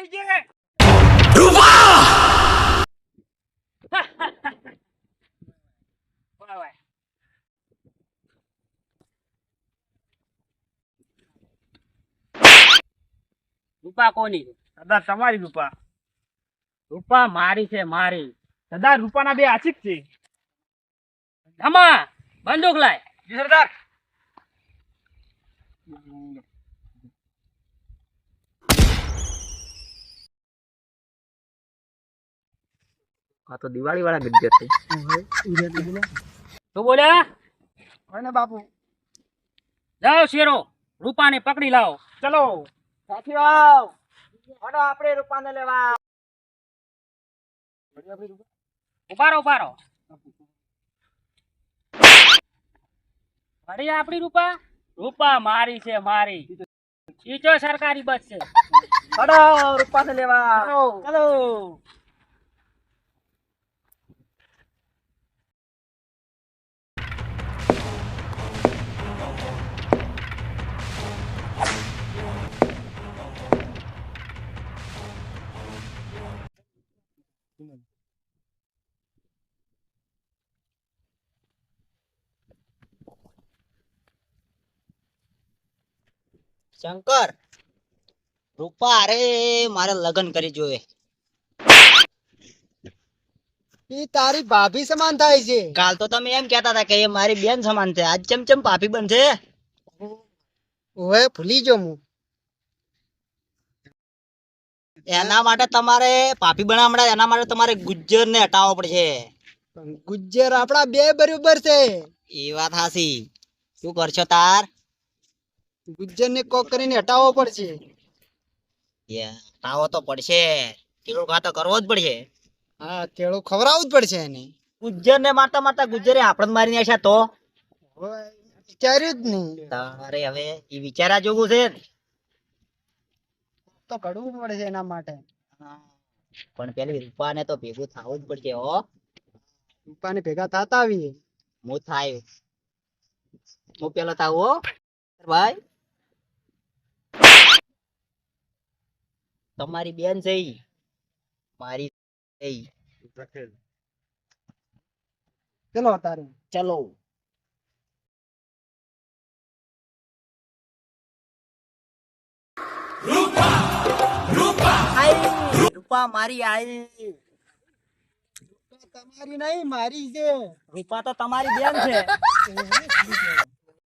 સરદાર આપણી રૂપા. રૂપા કોની? સરદાર તમારી રૂપા. રૂપા મારી છે મારી. સરદાર રૂપાના બે આશિક છે. ધમા બંદૂક લાય. સરદાર. આ તો દિવાળી વાળા ગજ્જર છે. શું બોલ્યા અને બાપુ. જાઓ શેરો રૂપાને પકડી લાવો. ચલો. સાથીઓ હડો આપણે રૂપાને લેવા. ઉભારો ઉભારો. અરે આપણી રૂપા? રૂપા મારી છે મારી. ઈચો સરકારી બસ છે. હડો રૂપાને લેવા. ચલો. શંકર રૂપા અરે મારે લગ્ન કરી જોવે. એ તારી ભાભી સમાન થાય છે. કાલ તો તમે એમ કહેતા હતા કે એ મારી બેન સમાન છે. આજ ચમ ચમ પાપી બનશે? ઓએ ભૂલી જો હું. એના માટે તમારે પાપી બનાવડા એના માટે તમારે ગુજ્જર ને હટાવવો પડશે. ગુજ્જર આપડા બે બરોબર છે. એ વાત હાસી શું કરશો તાર? ગુજ્જર ને કોક કરીને હટાવવો પડશે. હટાવવો તો પડશે. કેળું ખાતો કરવો જ પડશે. હા કેળું ખવડાવવું જ પડશે એને. ગુજ્જર ને મારતા મારતા ગુજ્જરે આપણે મારી નાખ્યા તો? વિચાર્યું જ નહીં. તારે હવે એ વિચારા જોગું છે તો ઘડવું પડશે એના માટે. પણ પેલી રૂપાને તો ભેગું થવું જ પડશે હો. રૂપાને ભેગા થતા આવીએ. હું થાય. હું પેલો થાવ હો. ભાઈ. તમારી બેન છે ઈ. મારી ચલો તારું. ચલો. રૂપા રૂપા. આઈ. રૂપા તમારી નહીં મારી છે. રૂપા તો તમારી બેન છે.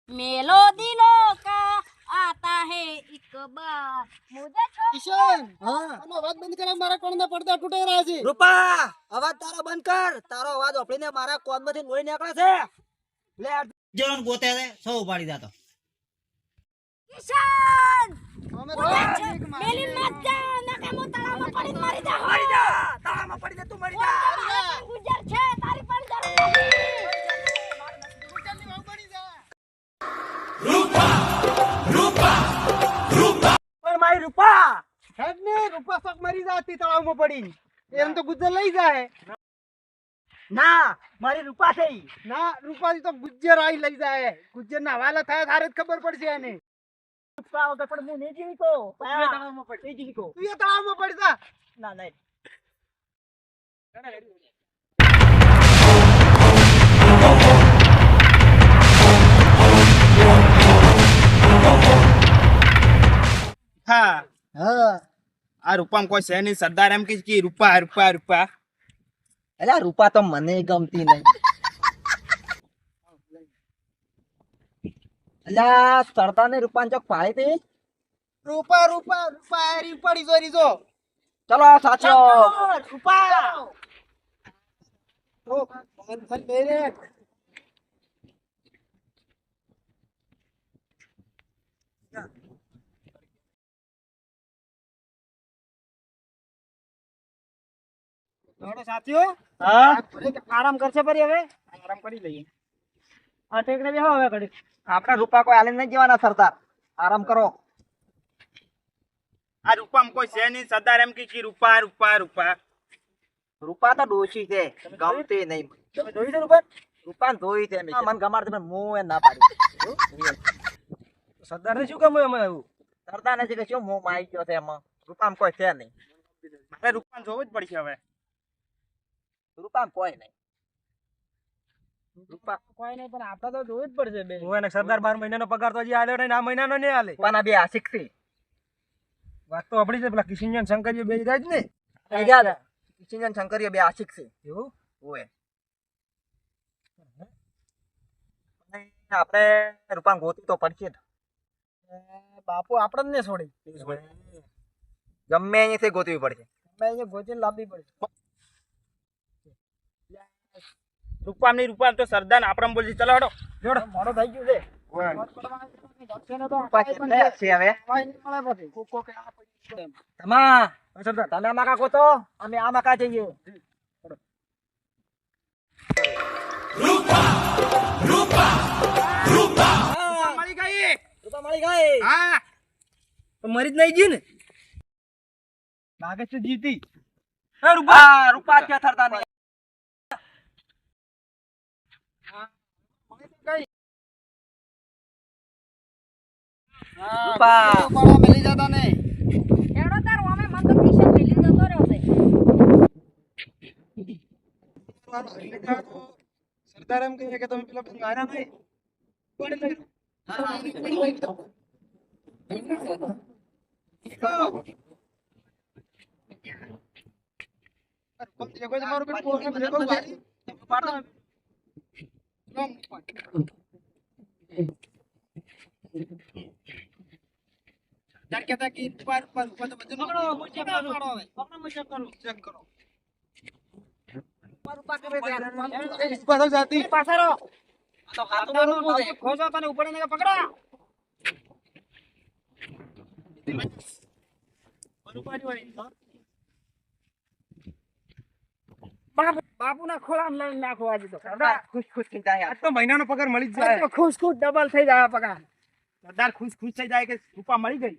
મેલો દિલો કા आता है एक बार। मुझे छोड़ ઈશાન હા આનો અવાજ બંધ કર મારા કોણના પડદા તૂટી રહ્યા છે રૂપા અવાજ તારો બંધ કર તારો અવાજ ઓપડીને મારા કોનમાંથી લોહી નીકળે છે લે જણ ગોતે છે સૌ ઉપાડી જાતો ઈશાન અમે તો એક મારી મેલી મત જા નકે મો તળાવમાં પડી મારી જા મરી જા તળાવમાં પડી જા તું મરી જા ગુજર છે પડી. એમ તો ગુજ્જર લઈ જાય. ના મારી રૂપા થઈ. ના રૂપાથી તો ગુજ્જર આઈ લઈ જાય. ગુજ્જર ના હવાલા થાય તારે જ ખબર પડશે એને. રૂપા વગર પણ હું નહીં જીવીતો. તળાવમાં પડ. નહીં તું એ તળાવમાં પડ ના નહીં. હા. હા. આ રૂપામાં કોઈ છે નહીં. સરદાર એમ કે રૂપા રૂપા રૂપા. અલ્યા રૂપા તો મને ગમતી નહીં. અલ્યા સરદાર ને રૂપા ચોક પાડી હતી? રૂપા રૂપા રૂપા હારી પડી જોરી જો. ચલો સાચો. રૂપા. સાથીઓ હા? આરામ કરશે પરી હવે. આરામ કરી લઈએ. આ ટેકને બેહો હવે ઘડી આપણા રૂપા કોઈ આલે નહીં જવાના સરદાર. આરામ કરો. આ રૂપામાં કોઈ છે નહીં. સરદાર એમ કે રૂપા રૂપા રૂપા. રૂપા તો ડોશી છે. ગમતી નહીં. તમે જોઈ છે રૂપા રૂપા ધોઈ છે મેં. મને હું એ ના પાડી સરદારને શું કામ એમાં સરદાર નથી કે શું મોં મારી ગયો છે એમાં. રૂપામ કોઈ છે નહીં. મારે રૂપાને જોવું જ પડશે હવે. રૂપામ કોઈ નહીં. રૂપા કોઈ નહીં પણ આપણે તો જોવું જ પડશે બે હું એને સરદાર બાર મહિનાનો પગાર તો હજી આલ્યો નહીં આ મહિનાનો નહીં આલે. રૂપાના બે આશિક છે વાત તો આપડી છે પેલા કિશનજન શંકરજી બે જાય જ ને? ગયા ને કિશનચંદ બે આશિક છે એવું? ઓય. આપણે રૂપામ ગોતી તો પડશે જ. બાપુ આપણને છોડી. ગમે અહીંયાથી ગોતવી પડશે. ગમે અહીંયા ગોતી લાવવી પડશે. રૂપામની રૂપામ તો સરદાર આપરામ બોલજી ચલો હડો. જોડો. મોડો થઈ ગયો છે. રૂપા કેટલે છે. હવે? તમા સરદાર તમે આમાં કા ગોતો અમે આમાં કા જઈએ? મળી ગઈ રૂપા મળી ગઈ હા. તો મરી જ નહીં જી ને? ભાગે છે જીતી. રૂપા. રૂપા ક્યાં થતા નહીં રૂપા મિલી જતા નહીં. એડો તાર ઓમે મન તો કિશન મેલી જતો રહ્યો છે. સરદાર એમ કહે કે તમે પેલા બંધ તો હાથ કોને લઈ ખોજો તને ઉપર ને પકડા. બાપુ ના ખોળા નાખો આજે તો. ખુશ ખુશ થઈ જાય આજ તો. મહિનાનો પગાર મળી જ જાય. ખુશ ખુશ ડબલ થઈ જાય પગાર. સરદાર ખુશ ખુશ થઈ જાય કે રૂપા મળી ગઈ?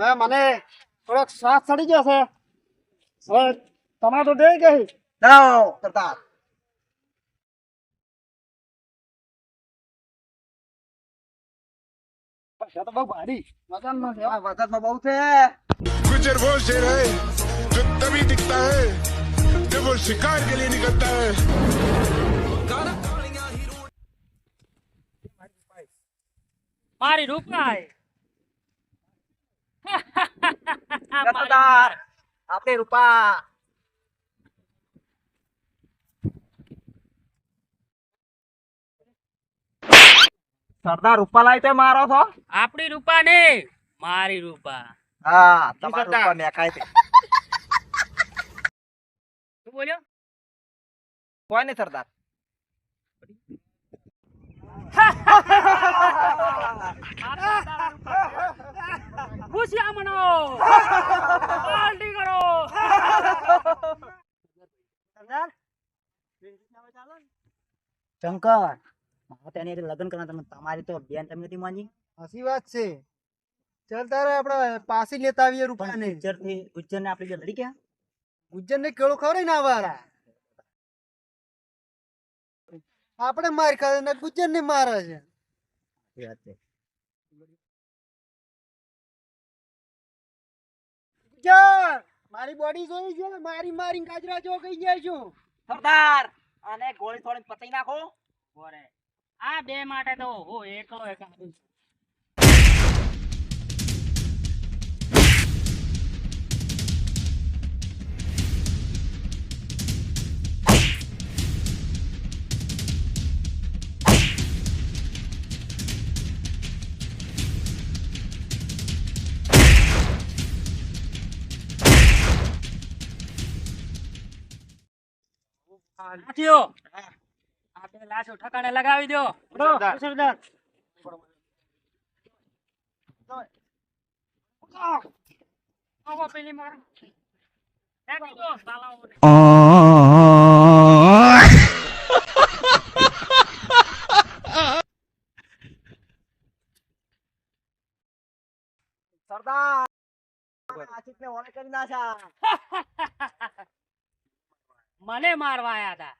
હવે મને થોડોક શ્વાસ ચડી ગયો છે હવે તમારે તો ડરી ગઈ જાઓ સરદાર પૈસા તો બહુ ભારી મજામાં છે આ વરસાદમાં બહુ છે गुजर वो शेर है जो तभी दिखता है जब वो शिकार के लिए निकलता है મારી રૂપા સરદાર આપણે રૂપા સરદાર રૂપા લાવી તે મારો છો આપણી રૂપા ને મારી રૂપા હા તમારી રૂપા ને કાઈ તે શું બોલ્યો કોઈ નહીં સરદાર ખુશિયા મનો પાર્ટી કરો. શંકર મારે તેની લગ્ન કરવા તમે તમારી તો બેન તમે નથી માની. હસી વાત છે. ચાલ તારે આપણે પાછી લેતા આવીએ રૂપાને. ગુજ્જરથી ગુજ્જર ને આપણે લડી ગયા? ગુજ્જર ને કેળો ખવડાય ને આવારા આપણે માર ખાધે ને ગુજ્જર ને મારે છે. વાત છે. ગુજ્જર મારી બોડી જોઈ છે મારી મારી કાજરા જો કઈ જાય છું. સરદાર, આને ગોળી થોડી પતાઈ નાખો. બોરે. આ બે માટે તો હું એકલો એક આદમી છું. સાથીઓ આ બે લાશો ઠકાણે લગાવી દો સરદાર. આવો પેલી માર. સરદાર. આશિકને ઓને કરી નાખ્યા. મને મારવા આવ્યા હતા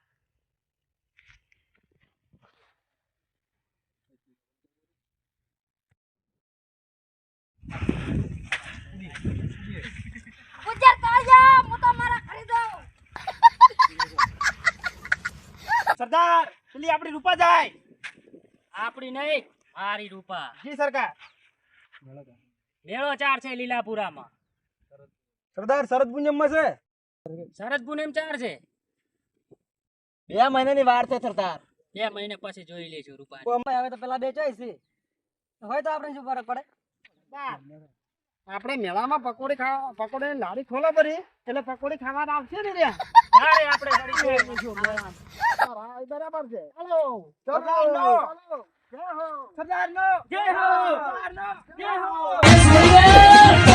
સરદાર પેલી આપડી રૂપા જાય. આપડી નહીં મારી રૂપા. જી સરકાર. મેળો ચાર છે લીલાપુરામાં. સરદાર શરદ પૂનમમાં છે. શરદ પૂનમ ચાર છે. બે મહિનાની વાર છે સરદાર. બે મહિને પછી જોઈ લેશું રૂપા હવે તો પેલા બે છે. હોય તો આપણે શું ફરક પડે? આપણે મેળામાં પકોડી ખાવા પકોડી લારી ખોલો ભરી એટલે પકોડી ખાવા આવશે ને રે. આપણે કરી બરાબર છે. હેલો. સરદાર નો જય હો. સરદાર નો જય હો. સરદાર નો જય હો.